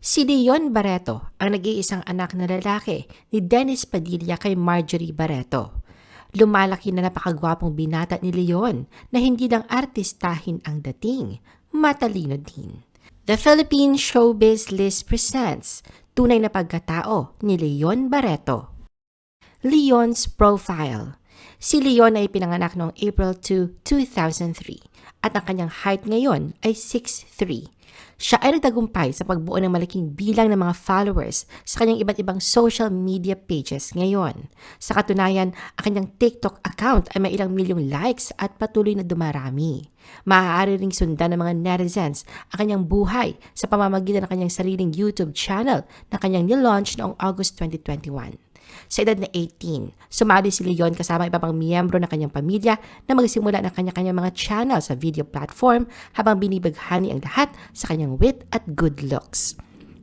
Si Leon Barreto ang nag-iisang anak na lalaki ni Dennis Padilla kay Marjorie Barreto. Lumalaki na napakagwapong binata ni Leon na hindi lang artistahin ang dating, matalino din. The Philippine Showbiz List presents Tunay na Pagkatao ni Leon Barreto. Leon's Profile Si Leon ay pinanganak noong April 2, 2003 at ang kanyang height ngayon ay 6'3". Siya ay nagtagumpay sa pagbuo ng malaking bilang ng mga followers sa kanyang iba't ibang social media pages ngayon. Sa katunayan, ang kanyang TikTok account ay may ilang milyong likes at patuloy na dumarami. Maaari ring sundan ng mga netizens ang kanyang buhay sa pamamagitan ng kanyang sariling YouTube channel na kanyang nilaunch noong August 2021. Sa edad na 18, sumali si Leon kasama iba pang miyembro ng kanyang pamilya na magsimula ng kanya-kanyang mga channel sa video platform habang binibaghani ang lahat sa kanyang wit at good looks.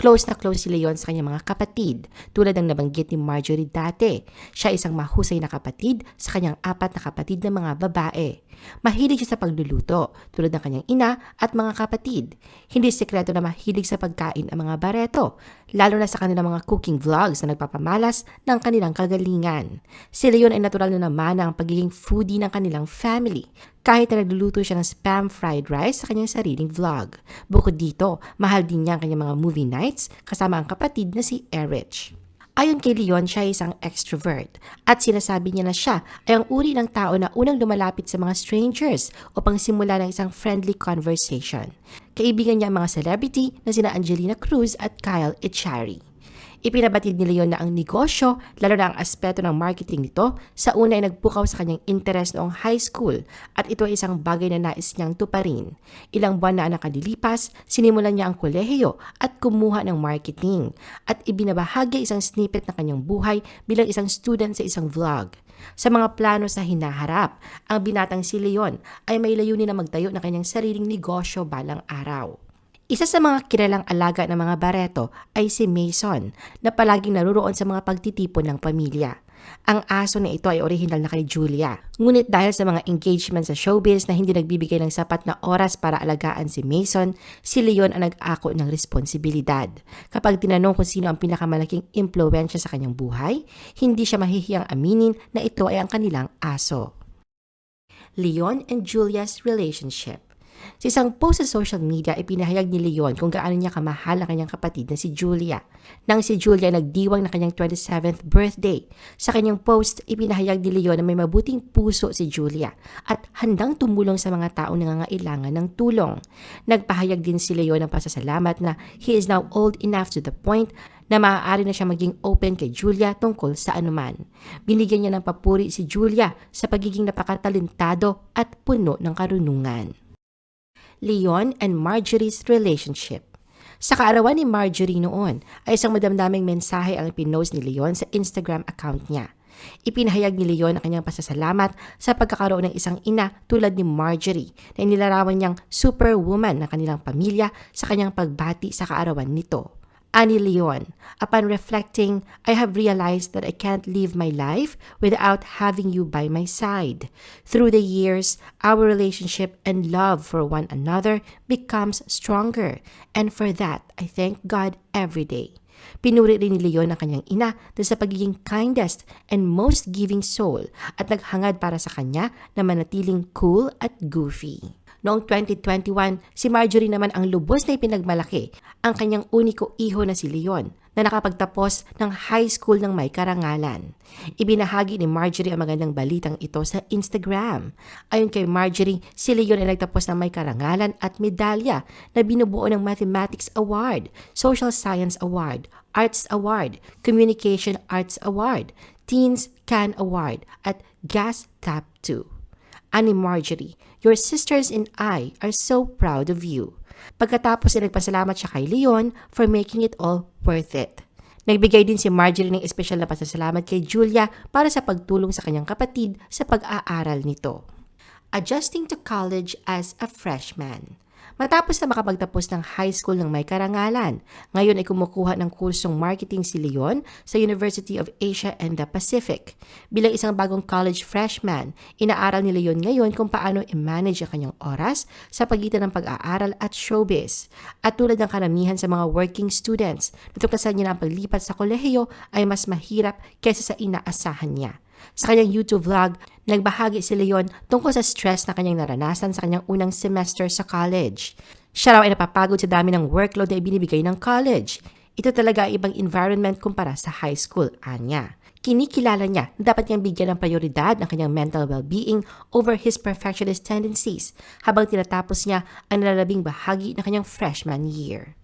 Close na close si Leon sa kanyang mga kapatid, tulad ng nabanggit ni Marjorie dati. Siya isang mahusay na kapatid sa kanyang apat na kapatid na mga babae. Mahilig siya sa pagluluto, tulad ng kanyang ina at mga kapatid. Hindi sekreto na mahilig sa pagkain ang mga bareto, lalo na sa kanilang mga cooking vlogs na nagpapamalas ng kanilang kagalingan. Si Leon ay natural na naman ang pagiging foodie ng kanilang family, kahit na nagluluto siya ng spam fried rice sa kanyang sariling vlog. Bukod dito, mahal din niya ang kanyang mga movie nights kasama ang kapatid na si Erich. Ayon kay Leon, siya ay isang extrovert at sinasabi niya na siya ay ang uri ng tao na unang lumalapit sa mga strangers upang simula ng isang friendly conversation. Kaibigan niya ang mga celebrity na sina Angelina Cruz at Kyle Echari. Ipinabatid ni Leon na ang negosyo, lalo na ang aspeto ng marketing nito, sa una ay nagpukaw sa kanyang interes noong high school at ito ay isang bagay na nais niyang tuparin. Ilang buwan na ang sinimulan niya ang kolehiyo at kumuha ng marketing at ibinabahagi isang snippet ng kanyang buhay bilang isang student sa isang vlog. Sa mga plano sa hinaharap, ang binatang si Leon ay may layunin na magtayo ng kanyang sariling negosyo balang araw. Isa sa mga kilalang alaga ng mga Barreto ay si Mason na palaging naruroon sa mga pagtitipon ng pamilya. Ang aso na ito ay orihinal na kay Julia. Ngunit dahil sa mga engagement sa showbiz na hindi nagbibigay ng sapat na oras para alagaan si Mason, si Leon ang nag-ako ng responsibilidad. Kapag tinanong kung sino ang pinakamalaking impluensya sa kanyang buhay, hindi siya mahihiyang aminin na ito ay ang kanilang aso. Leon and Julia's relationship sa isang post sa social media, ipinahayag ni Leon kung gaano niya kamahal ang kanyang kapatid na si Julia. Nang si Julia nagdiwang na kanyang 27th birthday, sa kanyang post, ipinahayag ni Leon na may mabuting puso si Julia at handang tumulong sa mga taong nangangailangan ng tulong. Nagpahayag din si Leon ng pasasalamat na he is now old enough to the point na maaari na siya maging open kay Julia tungkol sa anuman. Binigyan niya ng papuri si Julia sa pagiging napakatalentado at puno ng karunungan. Leon and Marjorie's relationship. Sa kaarawan ni Marjorie noon ay isang madamdaming mensahe ang pinost ni Leon sa Instagram account niya. Ipinahayag ni Leon ang kanyang pasasalamat sa pagkakaroon ng isang ina tulad ni Marjorie na inilarawan niyang superwoman ng kanilang pamilya sa kanyang pagbati sa kaarawan nito. Ani Leon, upon reflecting, I have realized that I can't live my life without having you by my side. Through the years, our relationship and love for one another becomes stronger, and for that, I thank God every day. Pinuri rin ni Leon ang kanyang ina dahil sa pagiging kindest and most giving soul at naghangad para sa kanya na manatiling cool at goofy. Noong 2021, si Marjorie naman ang lubos na ipinagmalaki ang kanyang uniko iho na si Leon na nakapagtapos ng high school ng may karangalan. Ibinahagi ni Marjorie ang magandang balitang ito sa Instagram. Ayon kay Marjorie, si Leon ay nagtapos ng may karangalan at medalya na binubuo ng Mathematics Award, Social Science Award, Arts Award, Communication Arts Award, Teens Can Award at Gas Tap 2. Ani Marjorie, your sisters and I are so proud of you. Pagkatapos ay nagpasalamat siya kay Leon for making it all worth it. Nagbigay din si Marjorie ng espesyal na pasasalamat kay Julia para sa pagtulong sa kanyang kapatid sa pag-aaral nito. Adjusting to college as a freshman. Matapos na makapagtapos ng high school ng may karangalan, ngayon ay kumukuha ng kursong marketing si Leon sa University of Asia and the Pacific. Bilang isang bagong college freshman, inaaral ni Leon ngayon kung paano i-manage ang kanyang oras sa pagitan ng pag-aaral at showbiz. At tulad ng karamihan sa mga working students, natuklasan niya na ang paglipat sa kolehiyo ay mas mahirap kaysa sa inaasahan niya. Sa kanyang YouTube vlog, nagbahagi si Leon tungkol sa stress na kanyang naranasan sa kanyang unang semester sa college. Siya raw ay napapagod sa dami ng workload na ibinibigay ng college. Ito talaga ay ibang environment kumpara sa high school, anya. Kinikilala niya na dapat niyang bigyan ng prioridad ang kanyang mental well-being over his perfectionist tendencies habang tinatapos niya ang nalalabing bahagi ng kanyang freshman year.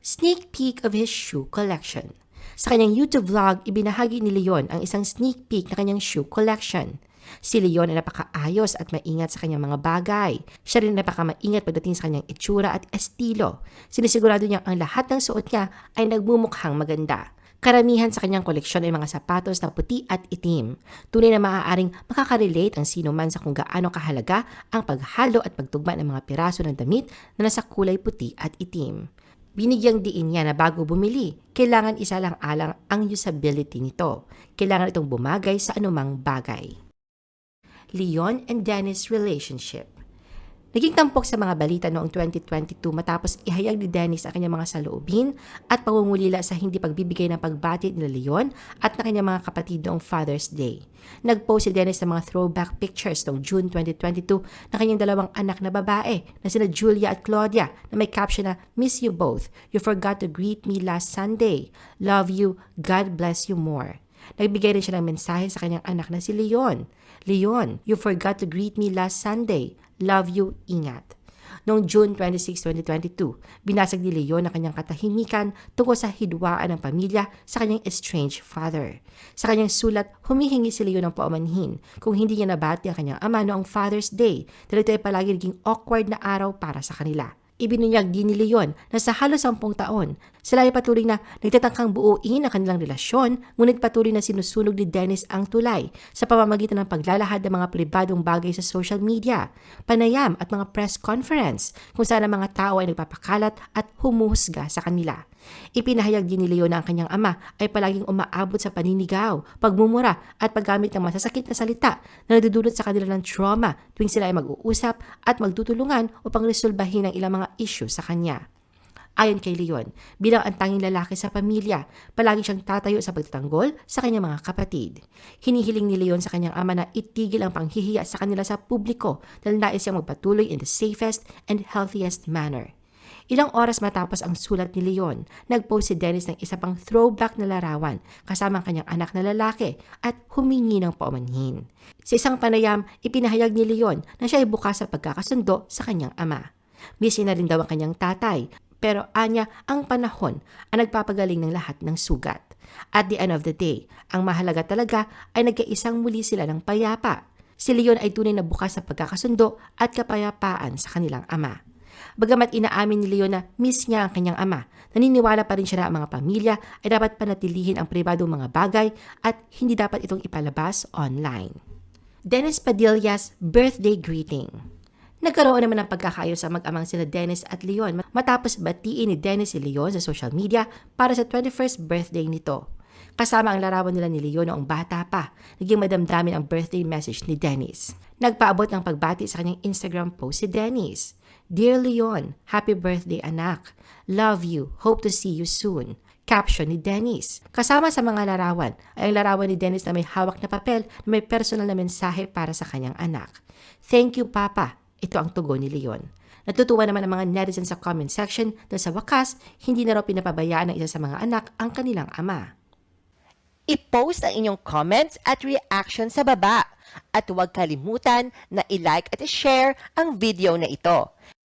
Sneak peek of his shoe collection. Sa kanyang YouTube vlog, ibinahagi ni Leon ang isang sneak peek na kanyang shoe collection. Si Leon ay napakaayos at maingat sa kanyang mga bagay. Siya rin napakamaingat pagdating sa kanyang itsura at estilo. Sinisigurado niyang ang lahat ng suot niya ay nagmumukhang maganda. Karamihan sa kanyang koleksyon ay mga sapatos na puti at itim. Tunay na maaaring makaka-relate ang sino man sa kung gaano kahalaga ang paghalo at pagtugma ng mga piraso ng damit na nasa kulay puti at itim. Binigyang diin niya na bago bumili, kailangan isa lang alang ang usability nito. Kailangan itong bumagay sa anumang bagay. Leon and Dennis relationship. Naging tampok sa mga balita noong 2022 matapos ihayag ni Dennis ang kanyang mga saloobin at pangungulila sa hindi pagbibigay ng pagbati ni Leon at ng kanyang mga kapatid noong Father's Day. Nag-post si Dennis ng mga throwback pictures noong June 2022 ng kanyang dalawang anak na babae na sina Julia at Claudia na may caption na Miss you both. You forgot to greet me last Sunday. Love you. God bless you more. Nagbigay rin siya ng mensahe sa kanyang anak na si Leon. Leon, you forgot to greet me last Sunday. Love you, ingat. Noong June 26, 2022, binasag ni Leon ang kanyang katahimikan tungkol sa hidwaan ng pamilya sa kanyang estranged father. Sa kanyang sulat, humihingi si Leon ng paumanhin kung hindi niya nabati ang kanyang ama noong Father's Day dahil ito ay palagi naging awkward na araw para sa kanila. Ibinunyag din ni Leon na sa halos sampung taon, sila ay patuloy na nagtatangkang buuin ang kanilang relasyon, ngunit patuloy na sinusunog ni Dennis ang tulay sa pamamagitan ng paglalahad ng mga pribadong bagay sa social media, panayam at mga press conference kung saan ang mga tao ay nagpapakalat at humuhusga sa kanila. Ipinahayag din ni Leon na ang kanyang ama ay palaging umaabot sa paninigaw, pagmumura at paggamit ng masasakit na salita na nadudulot sa kanila ng trauma tuwing sila ay mag-uusap at magtutulungan upang resolbahin ang ilang mga issue sa kanya. Ayon kay Leon, bilang ang tanging lalaki sa pamilya, palagi siyang tatayo sa pagtatanggol sa kanyang mga kapatid. Hinihiling ni Leon sa kanyang ama na itigil ang panghihiya sa kanila sa publiko dahil nais siyang magpatuloy in the safest and healthiest manner. Ilang oras matapos ang sulat ni Leon, nag-post si Dennis ng isa pang throwback na larawan kasama ang kanyang anak na lalaki at humingi ng paumanhin. Sa isang panayam, ipinahayag ni Leon na siya ay bukas sa pagkakasundo sa kanyang ama. Busy na rin daw ang kanyang tatay, pero anya ang panahon ang nagpapagaling ng lahat ng sugat. At the end of the day, ang mahalaga talaga ay nagkaisang muli sila ng payapa. Si Leon ay tunay na bukas sa pagkakasundo at kapayapaan sa kanilang ama. Bagamat inaamin ni Leon na miss niya ang kanyang ama, naniniwala pa rin siya na ang mga pamilya ay dapat panatilihin ang pribadong mga bagay at hindi dapat itong ipalabas online. Dennis Padilla's birthday greeting. Nagkaroon naman ng pagkakaayos sa mag-amang sila Dennis at Leon matapos batiin ni Dennis si Leon sa social media para sa 21st birthday nito. Kasama ang larawan nila ni Leon noong bata pa, naging madamdamin ang birthday message ni Dennis. Nagpaabot ng pagbati sa kanyang Instagram post si Dennis. Dear Leon, happy birthday anak. Love you. Hope to see you soon. Caption ni Dennis. Kasama sa mga larawan ay ang larawan ni Dennis na may hawak na papel na may personal na mensahe para sa kanyang anak. Thank you, Papa. Ito ang tugon ni Leon. Natutuwa naman ang mga netizens sa comment section dahil sa wakas, hindi na raw pinapabayaan ng isa sa mga anak ang kanilang ama. I-post ang inyong comments at reaction sa baba. At huwag kalimutan na i-like at i-share ang video na ito.